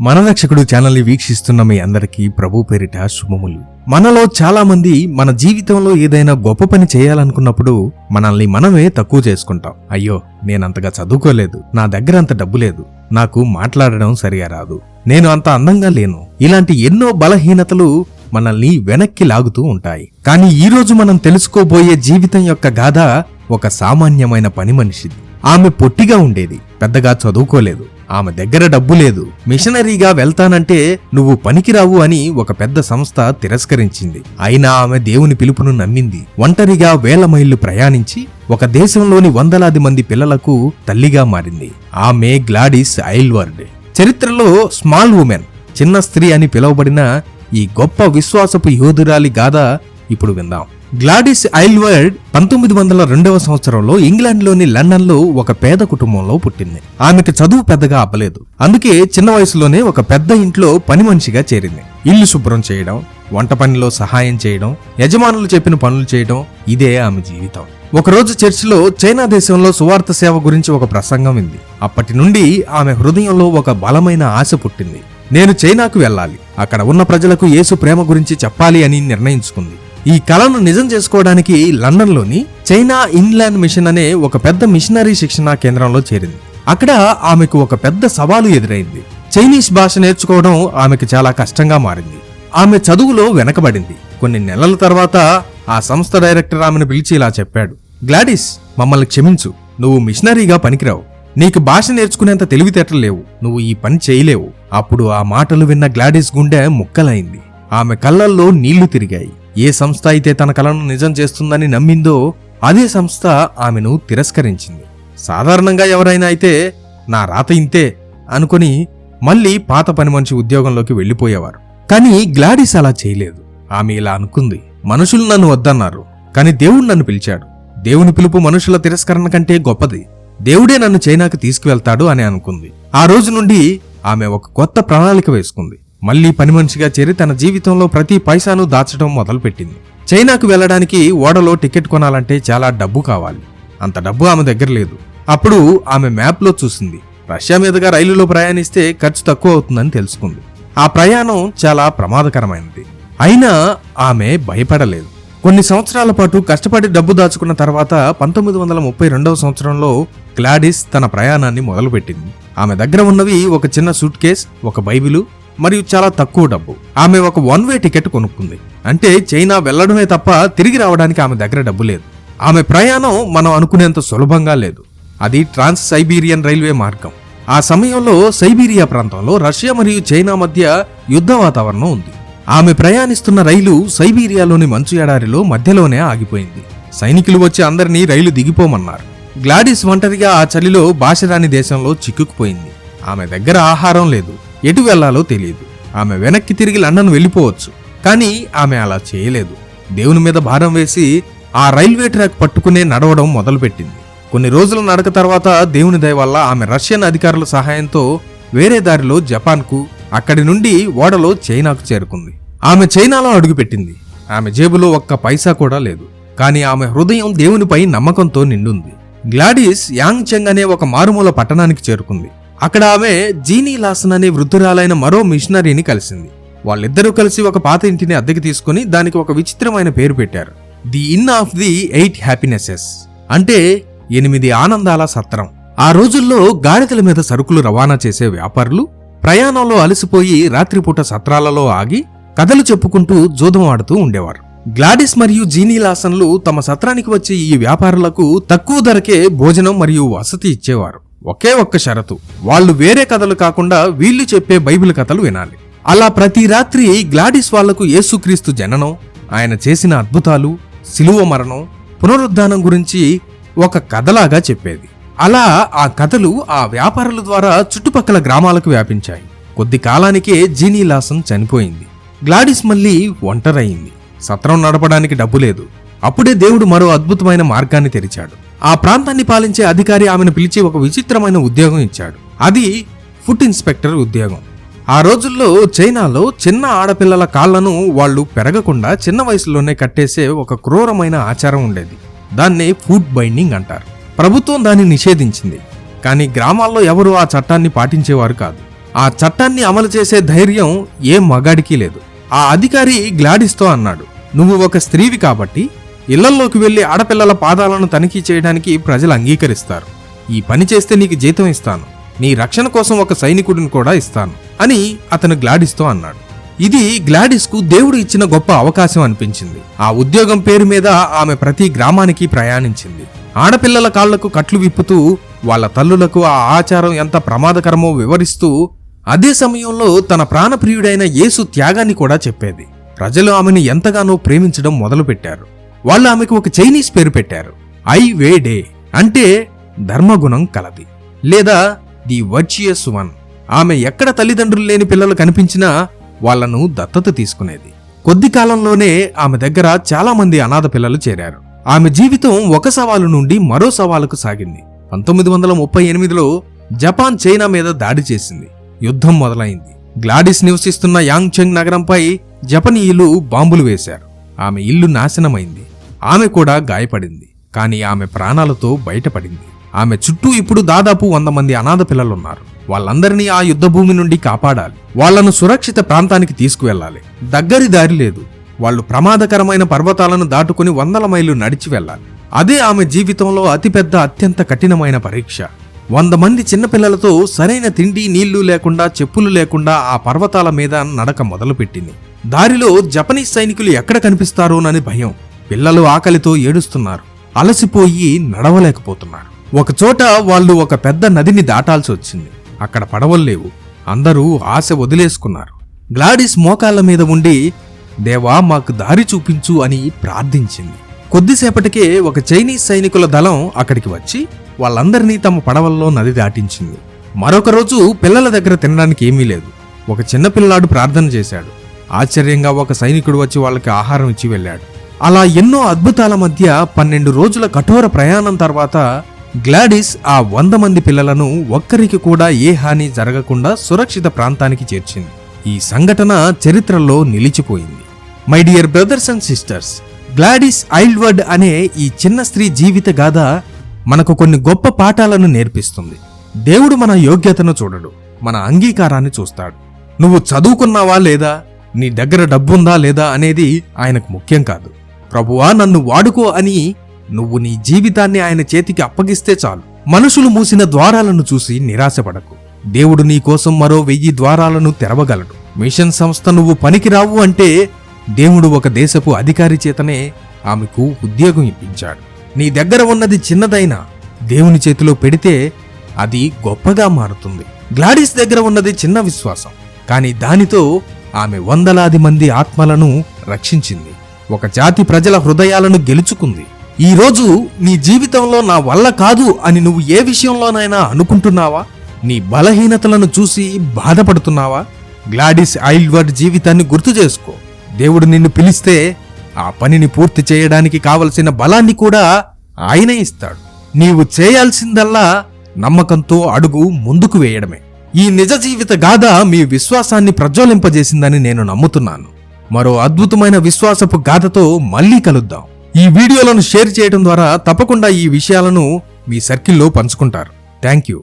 మనరక్షకుడు ఛానల్ని వీక్షిస్తున్న మీ అందరికీ ప్రభు పేరిట శుభములు. మనలో చాలామంది మన జీవితంలో ఏదైనా గొప్ప పని చేయాలనుకున్నప్పుడు మనల్ని మనమే తక్కువ చేసుకుంటాం. అయ్యో నేనంతగా చదువుకోలేదు. నా దగ్గర అంత డబ్బు లేదు. నాకు మాట్లాడడం సరిగా రాదు. నేను అంత అందంగా లేను. ఇలాంటి ఎన్నో బలహీనతలు మనల్ని వెనక్కి లాగుతూ ఉంటాయి. కానీ ఈరోజు మనం తెలుసుకోబోయే జీవితం యొక్క గాథ ఒక సామాన్యమైన పని మనిషిది. ఆమె పొట్టిగా ఉండేది. పెద్దగా చదువుకోలేదు. ఆమె దగ్గర డబ్బు లేదు. మిషనరీగా వెళ్తానంటే నువ్వు పనికిరావు అని ఒక పెద్ద సంస్థ తిరస్కరించింది. అయినా ఆమె దేవుని పిలుపును నమ్మింది. ఒంటరిగా వేల మైళ్ళు ప్రయాణించి ఒక దేశంలోని వందలాది మంది పిల్లలకు తల్లిగా మారింది. ఆమె గ్లాడిస్ ఐల్వర్డ్. చరిత్రలో స్మాల్ ఉమెన్ చిన్న స్త్రీ అని పిలువబడిన ఈ గొప్ప విశ్వాసపు యోధురాలి గాథ ఇప్పుడు విందాం. గ్లాడిస్ ఐల్వర్డ్ పంతొమ్మిది వందల రెండవ సంవత్సరంలో ఇంగ్లాండ్లోని లండన్లో ఒక పేద కుటుంబంలో పుట్టింది. ఆమెకు చదువు పెద్దగా అవ్వలేదు. అందుకే చిన్న వయసులోనే ఒక పెద్ద ఇంట్లో పని మనిషిగా చేరింది. ఇల్లు శుభ్రం చేయడం వంట పనిలో సహాయం చేయడం యజమానులు చెప్పిన పనులు చేయడం ఇదే ఆమె జీవితం. ఒకరోజు చర్చిలో చైనా దేశంలో సువార్త సేవ గురించి ఒక ప్రసంగం ఉంది అప్పటి నుండి ఆమె హృదయంలో ఒక బలమైన ఆశ పుట్టింది. నేను చైనాకు వెళ్ళాలి. అక్కడ ఉన్న ప్రజలకు యేసు ప్రేమ గురించి చెప్పాలి అని నిర్ణయించుకుంది. ఈ కళను నిజం చేసుకోవడానికి లండన్లోని చైనా ఇన్లాండ్ మిషన్ అనే ఒక పెద్ద మిషనరీ శిక్షణా కేంద్రంలో చేరింది. అక్కడ ఆమెకు ఒక పెద్ద సవాలు ఎదురైంది. చైనీస్ భాష నేర్చుకోవడం ఆమెకు చాలా కష్టంగా మారింది. ఆమె చదువులో వెనకబడింది. కొన్ని నెలల తర్వాత ఆ సంస్థ డైరెక్టర్ ఆమెను పిలిచి ఇలా చెప్పాడు. గ్లాడిస్ మమ్మల్ని క్షమించు. నువ్వు మిషనరీగా పనికిరావు. నీకు భాష నేర్చుకునేంత తెలివితేటలు లేవు. నువ్వు ఈ పని చేయలేవు. అప్పుడు ఆ మాటలు విన్న గ్లాడిస్ గుండె ముక్కలైంది. ఆమె కళ్ళల్లో నీళ్ళు తిరిగాయి. ఏ సంస్థ అయితే తన కలను నిజం చేస్తుందని నమ్మిందో అదే సంస్థ ఆమెను తిరస్కరించింది. సాధారణంగా ఎవరైనా అయితే నా రాత ఇంతే అనుకుని మళ్ళీ పాత పని మనిషి ఉద్యోగంలోకి వెళ్ళిపోయేవారు. కానీ గ్లాడిస్ అలా చేయలేదు. ఆమె ఇలా అనుకుంది. మనుషులు నన్ను వద్దన్నారు కానీ దేవుడు నన్ను పిలిచాడు. దేవుని పిలుపు మనుషుల తిరస్కరణ కంటే గొప్పది. దేవుడే నన్ను చైనాకు తీసుకువెళ్తాడు అని అనుకుంది. ఆ రోజు నుండి ఆమె ఒక కొత్త ప్రణాళిక వేసుకుంది. మళ్ళీ పని మనిషిగా చేరి తన జీవితంలో ప్రతి పైసాను దాచడం మొదలుపెట్టింది. చైనాకు వెళ్ళడానికి ఓడలో టికెట్ కొనాలంటే చాలా డబ్బు కావాలి. అంత డబ్బు ఆమె దగ్గర లేదు. అప్పుడు ఆమె మ్యాప్లో చూసింది. రష్యా మీదుగా రైలులో ప్రయాణిస్తే ఖర్చు తక్కువ అవుతుందని తెలుసుకుంది. ఆ ప్రయాణం చాలా ప్రమాదకరమైనది అయినా ఆమె భయపడలేదు. కొన్ని సంవత్సరాల పాటు కష్టపడి డబ్బు దాచుకున్న తర్వాత పంతొమ్మిది వందల ముప్పై రెండవ సంవత్సరంలో గ్లాడిస్ తన ప్రయాణాన్ని మొదలుపెట్టింది. ఆమె దగ్గర ఉన్నవి ఒక చిన్న సూట్ కేస్ ఒక బైబిలు మరియు చాలా తక్కువ డబ్బు. ఆమె ఒక వన్ వే టికెట్ కొనుక్కుంది. అంటే చైనా వెళ్ళడమే తప్ప తిరిగి రావడానికి ఆమె దగ్గర డబ్బు లేదు. ఆమె ప్రయాణం మనం అనుకునేంత సులభంగా లేదు. అది ట్రాన్స్ సైబీరియన్ రైల్వే మార్గం. ఆ సమయంలో సైబీరియా ప్రాంతంలో రష్యా మరియు చైనా మధ్య యుద్ధ వాతావరణం ఉంది. ఆమె ప్రయాణిస్తున్న రైలు సైబీరియాలోని మంచు ఎడారిలో మధ్యలోనే ఆగిపోయింది. సైనికులు వచ్చి అందరినీ రైలు దిగిపోమన్నారు. గ్లాడిస్ ఒంటరిగా ఆ చలిలో భాషరాని దేశంలో చిక్కుకుపోయింది. ఆమె దగ్గర ఆహారం లేదు. ఎటు వెళ్ళాలో తెలియదు. ఆమె వెనక్కి తిరిగి లండన్ వెళ్ళిపోవచ్చు. కానీ ఆమె అలా చేయలేదు. దేవుని మీద భారం వేసి ఆ రైల్వే ట్రాక్ పట్టుకునే నడవడం మొదలుపెట్టింది. కొన్ని రోజుల నడక తర్వాత దేవుని దయ వల్ల ఆమె రష్యన్ అధికారుల సహాయంతో వేరే దారిలో జపాన్కు అక్కడి నుండి ఓడలో చైనాకు చేరుకుంది. ఆమె చైనాలో అడుగుపెట్టింది. ఆమె జేబులో ఒక్క పైసా కూడా లేదు. కానీ ఆమె హృదయం దేవునిపై నమ్మకంతో నిండుంది. గ్లాడిస్ యాంగ్ చెంగ్ అనే ఒక మారుమూల పట్టణానికి చేరుకుంది. అక్కడ ఆమె జీనీ లాసన్ అనే వృద్ధురాలైన మరో మిషనరీని కలిసింది. వాళ్ళిద్దరూ కలిసి ఒక పాత ఇంటిని అద్దెకి తీసుకుని దానికి ఒక విచిత్రమైన పేరు పెట్టారు. The inn of the eight happinesses అంటే ఎనిమిది ఆనందాల సత్రం. ఆ రోజుల్లో గాడిదల మీద సరుకులు రవాణా చేసే వ్యాపారులు ప్రయాణంలో అలసిపోయి రాత్రిపూట సత్రాలలో ఆగి కథలు చెప్పుకుంటూ జూదం ఆడుతూ ఉండేవారు. గ్లాడిస్ మరియు జీనీ లాసన్లు తమ సత్రానికి వచ్చే ఈ వ్యాపారులకు తక్కువ ధరకే భోజనం మరియు వసతి ఇచ్చేవారు. ఒకే ఒక్క షరతు. వాళ్ళు వేరే కథలు కాకుండా వీళ్ళు చెప్పే బైబిల్ కథలు వినాలి. అలా ప్రతి రాత్రి గ్లాడిస్ వాళ్ళకు యేసుక్రీస్తు జననం ఆయన చేసిన అద్భుతాలు శిలువ మరణం పునరుద్ధానం గురించి ఒక కథలాగా చెప్పేది. అలా ఆ కథలు ఆ వ్యాపారుల ద్వారా చుట్టుపక్కల గ్రామాలకు వ్యాపించాయి. కొద్ది కాలానికే జీనీ లాసన్ చనిపోయింది. గ్లాడిస్ మళ్ళీ ఒంటరయింది. సత్రం నడపడానికి డబ్బు లేదు. అప్పుడే దేవుడు మరో అద్భుతమైన మార్గాన్ని తెరిచాడు. ఆ ప్రాంతాన్ని పాలించే అధికారి ఆమెను పిలిచి ఒక విచిత్రమైన ఉద్యోగం ఇచ్చాడు. అది ఫుడ్ ఇన్స్పెక్టర్ ఉద్యోగం. ఆ రోజుల్లో చైనాలో చిన్న ఆడపిల్లల కాళ్ళను వాళ్ళు పెరగకుండా చిన్న వయసులోనే కట్టేసే ఒక క్రూరమైన ఆచారం ఉండేది. దాన్నే ఫుడ్ బైండింగ్ అంటారు. ప్రభుత్వం దాన్ని నిషేధించింది. కానీ గ్రామాల్లో ఎవరూ ఆ చట్టాన్ని పాటించేవారు కాదు. ఆ చట్టాన్ని అమలు చేసే ధైర్యం ఏ మగాడికి లేదు. ఆ అధికారి గ్లాడిస్తో అన్నాడు నువ్వు ఒక స్త్రీవి కాబట్టి ఇళ్ళలోకి వెళ్ళి ఆడపిల్లల పాదాలను తనిఖీ చేయడానికి ప్రజలు అంగీకరిస్తారు. ఈ పని చేస్తే నీకు జీతం ఇస్తాను. నీ రక్షణ కోసం ఒక సైనికుడిని కూడా ఇస్తాను అని అతను గ్లాడిస్తో అన్నాడు. ఇది గ్లాడిస్కు దేవుడు ఇచ్చిన గొప్ప అవకాశం అనిపించింది. ఆ ఉద్యోగం పేరు మీద ఆమె ప్రతి గ్రామానికి ప్రయాణించింది. ఆడపిల్లల కాళ్ళకు కట్లు విప్పుతూ వాళ్ళ తల్లులకు ఆ ఆచారం ఎంత ప్రమాదకరమో వివరిస్తూ అదే సమయంలో తన ప్రాణప్రియుడైన యేసు త్యాగాన్ని కూడా చెప్పేది. ప్రజలు ఆమెను ఎంతగానో ప్రేమించడం మొదలుపెట్టారు. వాళ్ళు ఆమెకు ఒక చైనీస్ పేరు పెట్టారు. ఐ వే డే అంటే ధర్మగుణం కలది. లేదా ది వర్చియస్ వన్. ఆమె ఎక్కడ తల్లిదండ్రులు లేని పిల్లలు కనిపించినా వాళ్ళను దత్తత తీసుకునేది. కొద్ది కాలంలోనే ఆమె దగ్గర చాలా మంది అనాథ పిల్లలు చేరారు. ఆమె జీవితం ఒక సవాలు నుండి మరో సవాలుకు సాగింది. పంతొమ్మిది వందల ముప్పై ఎనిమిదిలో జపాన్ చైనా మీద దాడి చేసింది. యుద్ధం మొదలైంది. గ్లాడిస్ నివసిస్తున్న యాంగ్ చెంగ్ నగరంపై జపనీయులు బాంబులు వేశారు. ఆమె ఇల్లు నాశనమైంది. ఆమె కూడా గాయపడింది. కానీ ఆమె ప్రాణాలతో బయటపడింది. ఆమె చుట్టూ ఇప్పుడు దాదాపు వంద మంది అనాథ పిల్లలున్నారు. వాళ్ళందరినీ ఆ యుద్ధ భూమి నుండి కాపాడాలి. వాళ్ళను సురక్షిత ప్రాంతానికి తీసుకువెళ్ళాలి. దగ్గరి దారి లేదు. వాళ్ళు ప్రమాదకరమైన పర్వతాలను దాటుకుని వందల మైళ్ళు నడిచి వెళ్ళాలి. అదే ఆమె జీవితంలో అతిపెద్ద అత్యంత కఠినమైన పరీక్ష. వంద మంది చిన్నపిల్లలతో సరైన తిండి నీళ్ళు లేకుండా చెప్పులు లేకుండా ఆ పర్వతాల మీద నడక మొదలుపెట్టింది. దారిలో జపనీస్ సైనికులు ఎక్కడ కనిపిస్తారోనని భయం. పిల్లలు ఆకలితో ఏడుస్తున్నారు. అలసిపోయి నడవలేకపోతున్నారు. ఒకచోట వాళ్ళు ఒక పెద్ద నదిని దాటాల్సి వచ్చింది. అక్కడ పడవలు లేవు. అందరూ ఆశ వదిలేసుకున్నారు. గ్లాడిస్ మోకాళ్ళ మీద ఉండి దేవా మాకు దారి చూపించు అని ప్రార్థించింది. కొద్దిసేపటికే ఒక చైనీస్ సైనికుల దళం అక్కడికి వచ్చి వాళ్ళందరినీ తమ పడవల్లో నది దాటించింది. మరొక రోజు పిల్లల దగ్గర తినడానికి ఏమీ లేదు. ఒక చిన్న పిల్లాడు ప్రార్థన చేశాడు. ఆశ్చర్యంగా ఒక సైనికుడు వచ్చి వాళ్ళకి ఆహారం ఇచ్చి వెళ్ళాడు. అలా ఎన్నో అద్భుతాల మధ్య పన్నెండు రోజుల కఠోర ప్రయాణం తర్వాత గ్లాడిస్ ఆ వంద మంది పిల్లలను ఒక్కరికి కూడా ఏ హాని జరగకుండా సురక్షిత ప్రాంతానికి చేర్చింది. ఈ సంఘటన చరిత్రలో నిలిచిపోయింది. My dear brothers and sisters Gladys Aylward అనే ఈ చిన్న స్త్రీ జీవిత గాథ మనకు కొన్ని గొప్ప పాఠాలను నేర్పిస్తుంది. దేవుడు మన యోగ్యతను చూడడు మన అంగీకారాన్ని చూస్తాడు. నువ్వు చదువుకున్నావా లేదా? నీ దగ్గర డబ్బుందా లేదా అనేది ఆయనకు ముఖ్యం కాదు. ప్రభువా నన్ను వాడుకో అని నువ్వు నీ జీవితాన్ని ఆయన చేతికి అప్పగిస్తే చాలు. మనుషులు మూసిన ద్వారాలను చూసి నిరాశపడకు. దేవుడు నీ కోసం మరో వెయ్యి ద్వారాలను తెరవగలడు. మిషన్ సంస్థ నువ్వు పనికిరావు అంటే దేవుడు ఒక దేశపు అధికారి చేతనే ఆమెకు ఉద్యోగం ఇప్పించాడు. నీ దగ్గర ఉన్నది చిన్నదైనా దేవుని చేతిలో పెడితే అది గొప్పగా మారుతుంది. గ్లాడిస్ దగ్గర ఉన్నది చిన్న విశ్వాసం. కానీ దానితో ఆమె వందలాది మంది ఆత్మలను రక్షించింది. ఒక జాతి ప్రజల హృదయాలను గెలుచుకుంది. ఈ రోజు నీ జీవితంలో నా వల్ల కాదు అని నువ్వు ఏ విషయంలోనైనా అనుకుంటున్నావా? నీ బలహీనతలను చూసి బాధపడుతున్నావా? గ్లాడిస్ ఐల్వర్డ్ జీవితాన్ని గుర్తు చేసుకో. దేవుడు నిన్ను పిలిస్తే ఆ పనిని పూర్తి చేయడానికి కావలసిన బలాన్ని కూడా ఆయనే ఇస్తాడు. నీవు చేయాల్సిందల్లా నమ్మకంతో అడుగు ముందుకు వేయడమే. ఈ నిజ జీవిత గాథ మీ విశ్వాసాన్ని ప్రజ్వలింపజేసిందని నేను నమ్ముతున్నాను. మరో అద్భుతమైన విశ్వాసపు గాథతో మళ్ళీ కలుద్దాం. ఈ వీడియోలను షేర్ చేయడం ద్వారా తప్పకుండా ఈ విషయాలను మీ సర్కిల్లో పంచుకుంటారు. Thank you.